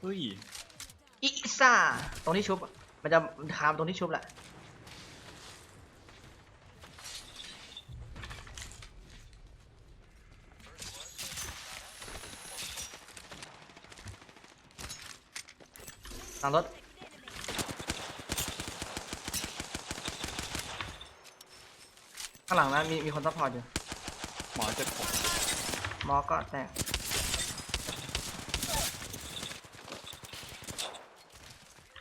เฮ้ยอิซ่า ตรงที่ชุบอะมันจะทามตรงที่ชุบแหละหลังรถ ข้างหลังนะมีมีคนซัพพอร์ตอยู่ หมอเจ็ดผมมอก็แตก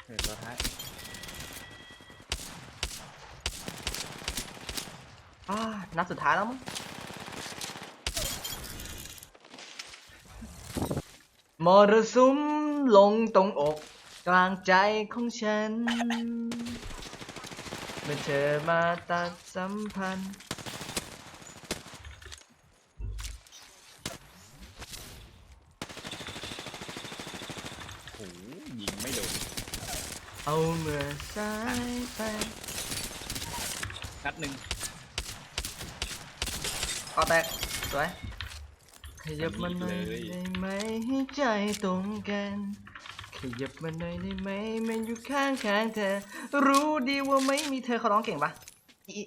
เออตัวท้าย อ่า นัดสุดท้ายแล้วมั้งมรสุมลงตรงอก กลางใจของฉัน เมื่อเธอมาตัดสัมพันธ์ โอ้โหยิงไม่โดนเอาเมื่อสายไปนัดหนึ่ง ก็แตกสวยขยับมาหน่อยได้ไหมให้ใจตรงกันขยับมาหน่อยได้ไหมมันอยู่ข้างข้างๆเธอรู้ดีว่าไม่มีเธอเขาร้องเก่งปะอี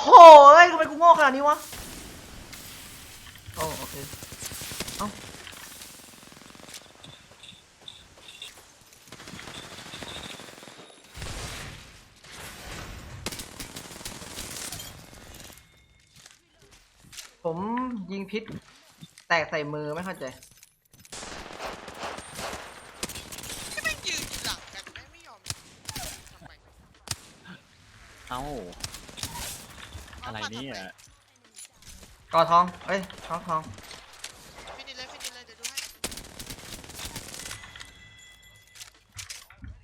โหยทำไมกูโง่ขนาดนี้วะโอ้โอเค เอ้า ผมยิงพิษ แตกใส่มือไม่เข้าใจ ที่แม่งยืนอยู่หลังกันแม่งไม่ยอมทำไมเอ้า อะไรเนี่ยกอทองเอ้ยทองทองฟินิชเลยฟินิชเลยเดี๋ยวดูให้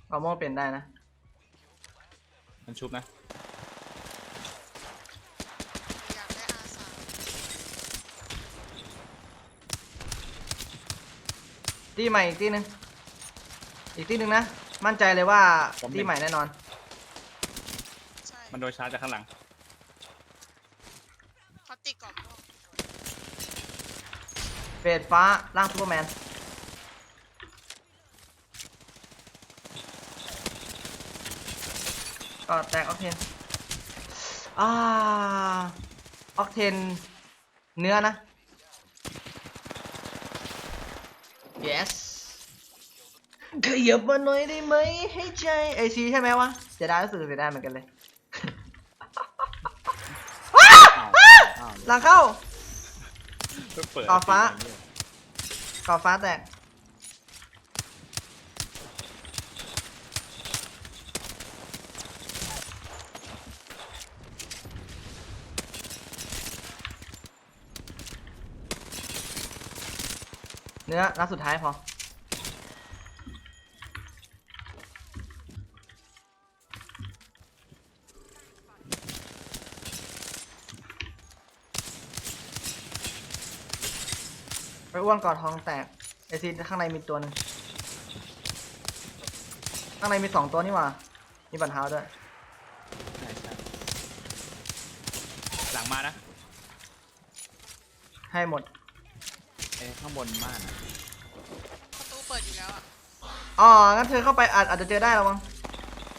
กอม่วงเปลี่ยนได้นะ มันชุบนะ อยากได้อาสาม ตีใหม่อีกตีหนึ่งอีกตีหนึ่งนะ มั่นใจเลยว่าผมเห็น ตีใหม่แน่นอน ใช่มันโดนชาร์จจากข้างหลัง เขาติดกรอบม่วงเฟดฟ้าร่างซูเปอร์แมน ก็แตกออกเทนอ่าออกเทน เนื้อนะ ขยับมาหน่อยได้ไหมให้ใจไอซีใช่ไหมวะเสียดายรู้สึกเสียดายเหมือนกันเลยอ้าวอ้าวหลังเข้าเพิ่งเปิดต่อฟ้าเนี่ยก่อฟ้าแตกเนื้อนัดสุดท้ายพอ อ้วนกอดทองแตกไอซีข้างในมีตัวหนึ่งข้างในมีสองตัวนี่หว่า มีบันเท้าด้วย ใช่ใช่หลังมานะ ให้หมด เอ้ยข้างบนบ้านอะประตูเปิดอยู่แล้วอะอ๋อ งั้นเธอเข้าไปอาจอาจจะเจอได้ระวัง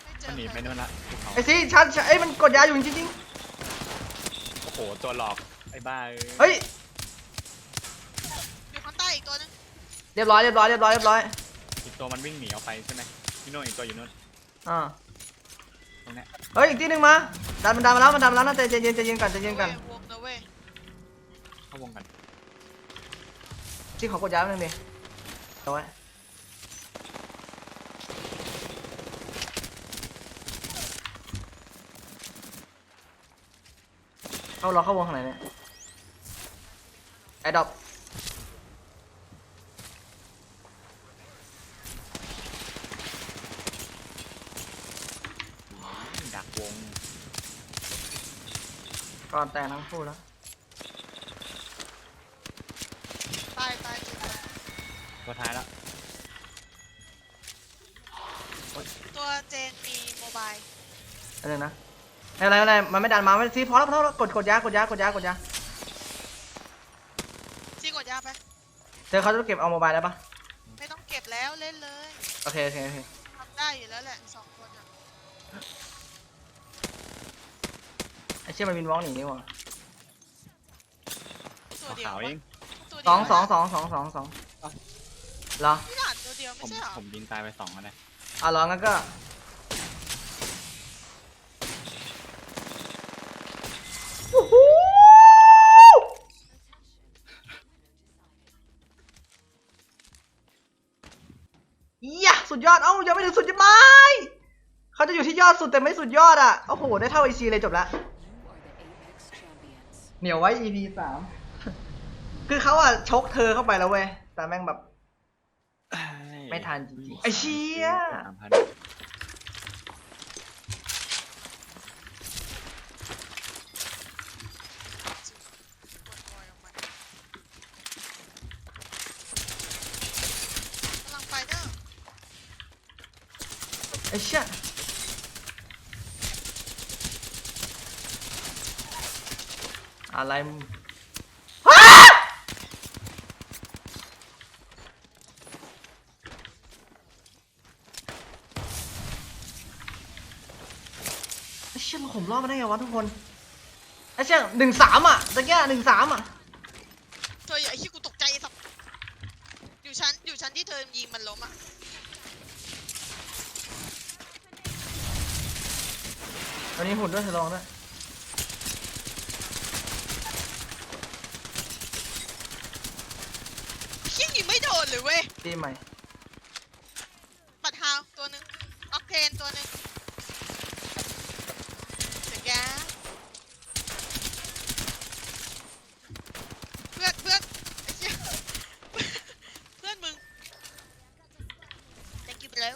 ไม่เจอมันหนีใคไปรนู่นละภูเขาไอซีชัดชัดเอ้ยมันกดยาอยู่จริงโอ้โห ตัวหลอก ไอ้บ้าๆเฮ้ย มีข้างใต้อีกตัวนึง เรียบร้อยเรียบร้อยเรียบร้อยเรียบร้อยอีกตัวมันวิ่งหนีออกไปใช่ไหมพี่โน่นอีกตัวอยู่นู่นอ่าตรงเนี้ยเฮ้ยอีกทีหนึ่งมาดันมันดันมาแล้วมันดันมาแล้วนะใจเย็นใจเย็นก่อนใจเย็นก่อนเว้ยวงนะเว้ยเข้าวงกันที่เขากดยาแป๊บนึงดิเอาไว้เข้ารอเข้าวงข้างไหนเนี่ยไอ้ดอกดักวง ก่อนแต่ทั้งคู่แล้วตายตายจุดเลยตัวท้ายแล้วตัวเจนมีโมบายอันนึงนะไม่เป็นไรไม่เป็นไรมันไม่ดันมาไม่ซีพอแล้วพอแล้วกดกดยากดยากดยากดยาซีกดยาไปเธอเขาจะเก็บเอาโมบายได้ปะไม่ต้องเก็บแล้วเล่นเลยโอเคโอเคโอเคทำได้อยู่แล้วแหละสองคนอะ ไอเชี่ยมันวินวอล์กหนีนี่หว่าตัวเดียวขาวเองตัวเดีสยวองสองสองสองสองสองเหรอพี่หลานตัวเดียวผไม่มใช่เหรอผมยิงตายไปสองแล้วนะอะเหรองั้นก็วู้ฮู้ยะสุดยอด เอ้ายังไม่ถึงสุดยอดไหมเขาจะอยู่ที่ยอดสุดแต่ไม่สุดยอดอะ โอ้โห ได้เท่าไอซีเลยจบละ เหนียวไว้ EP สาม คือเขาอะชกเธอเข้าไปแล้วเว้ย แต่แม่งแบบ ไม่ทันจริงๆไอ้เชี่ยสามพันปวดคอยออกมากำลังไปเด้อไอ้เชี่ย อะไรมึงอ้าไอ้เชี่ยมันข่มรอบมาได้ไงวะทุกคนไอ้เชี่ยหนึ่งสามอะตะเกียหนึ่งสามอะเธออย่าไอ้ที่กูตกใจไอ้สับอยู่ชั้นอยู่ชั้นที่เธอยิงมันล้มอะตอนนี้หุ่นด้วยเธอลองด้วย เฮี้ยยิงไม่โดนเลยเว้ยตีใหม่ปัดฮาวตัวหนึ่งออกเทนตัวหนึ่งเดี๋ยวแกเพื่อนเพื่อนไอ้เหี้ยเพื่อนมึง thank you bro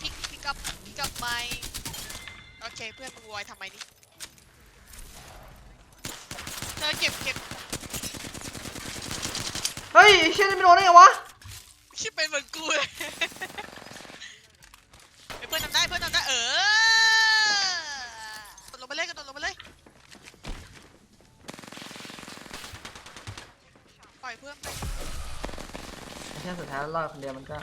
pick pick up pick up my โอเคเพื่อนมึงวอยทำไมนี่เธอเก็บเก็บเฮ้ ยไอ้เชี่ยนี่ไม่โดนได้ไงวะชิบเป็นเหมือนกูเลยเฮ้ยเพื่อนทำได้เพื่อนทำได้เออกดลงไปเลยกระโดดลงไปเลยปล่อยเพื่อนไป ไอ้เชี่ยสุดท้ายรอดคนเดียวมันก็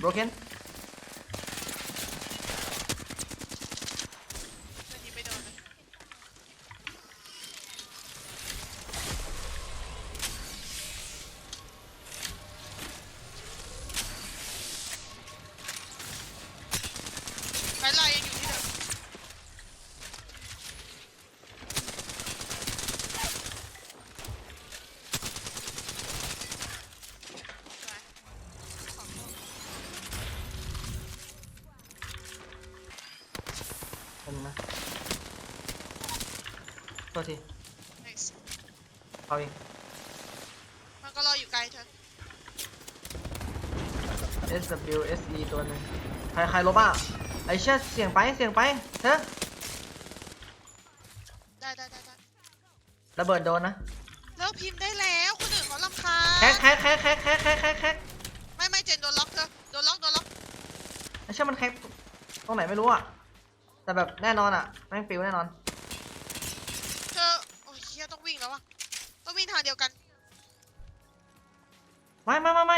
broken ทษที Nice เอาอีกมันก็รออยู่ไกลเธอ S W S E ตัวหนึงใครใครลบอะไอ้เชี่ยเสียงไปเสียงไปเธอได้ได้ได้ได้ระเบิดโดนนะเลิกพิมพ์ได้แล้วคนอื่นเขาลำคาญแคกแคกแคกแคกแคกแคกแคกแคกไม่ไม่เจนโดนล็อกเธอ โดนล็อกโดนล็อก ไอ้เชี่ยมันแคกตรงไหนไม่รู้อะแต่แบบแน่นอนอะแม่งปิวแน่นอน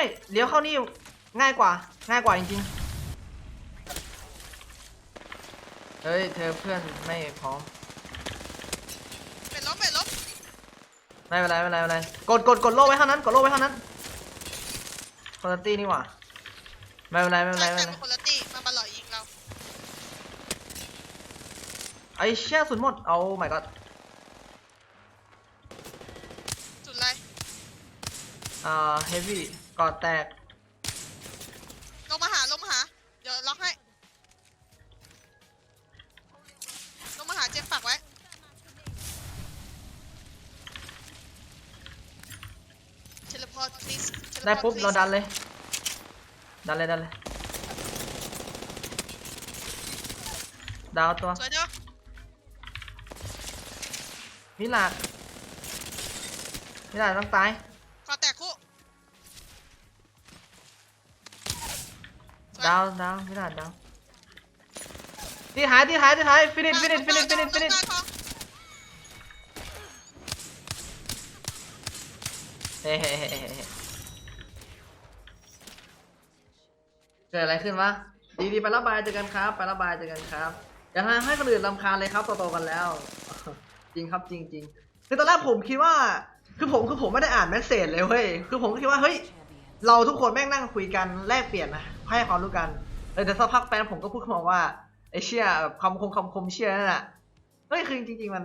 ไม่ไม่ไม่ไม่เลี้ยวเข้านี่ง่ายกว่า ง่ายกว่าจริงๆเฮ้ยเธอเพื่อนไม่พร้อมเป็นล้มเป็นล้มไม่เป็นไรไม่เป็นไรไม่เป็นไรกดกดกดโล่ไว้เท่านั้นกดโล่ไว้เท่านั้นคนละตี้นี่หว่าไม่เป็นไรไม่เป็นไรใช่ไม่แต่เป็นไรเป็นคนละตีมันมาหล่อยิงเราไอ้เชี่ยสุดหมดเอาไม่ก็สุดไรอ่าเฮฟวี่ กอดแตก ลงมาหาลงมาหา เดี๋ยวล็อกให้ ลงมาหาเจมส์ปักไว้ เทเลพอร์ต please ไดได้ปุ๊บเราดันเลย ดันเลยดันเลย ดาวตัว สวยเด้อมิลาดมิลาดต้องตาย ดาวดาวมิลาดดาวที่หายที่หายที่หายฟินิชฟินิชฟินิชฟินิชฟินิชต้องการของเฮ้เฮ้เฮ้เฮ้เฮ้เกิดอะไรขึ้นวะดีดีไประบายเจอกันครับไประบายเจอกันครับอย่าทำให้คนอื่นรำคาญเลยครับโตๆกันแล้ว จริงครับจริงจริงคือตอนแรกผมคิดว่า คือผมคือผมไม่ได้อ่านแมสเซจเลยเว้ยคือผมก็คิดว่าเฮ้ย เราทุกคนแม่งนั่งคุยกันแลกเปลี่ยนนะให้ความรู้กันเออแต่สักพักแฟนผมก็พูดขึ้นมาว่าไอเชี่ยแบบคำคมคำคมเชี่ยนั่นแหละเฮ้ยคือจริงๆมัน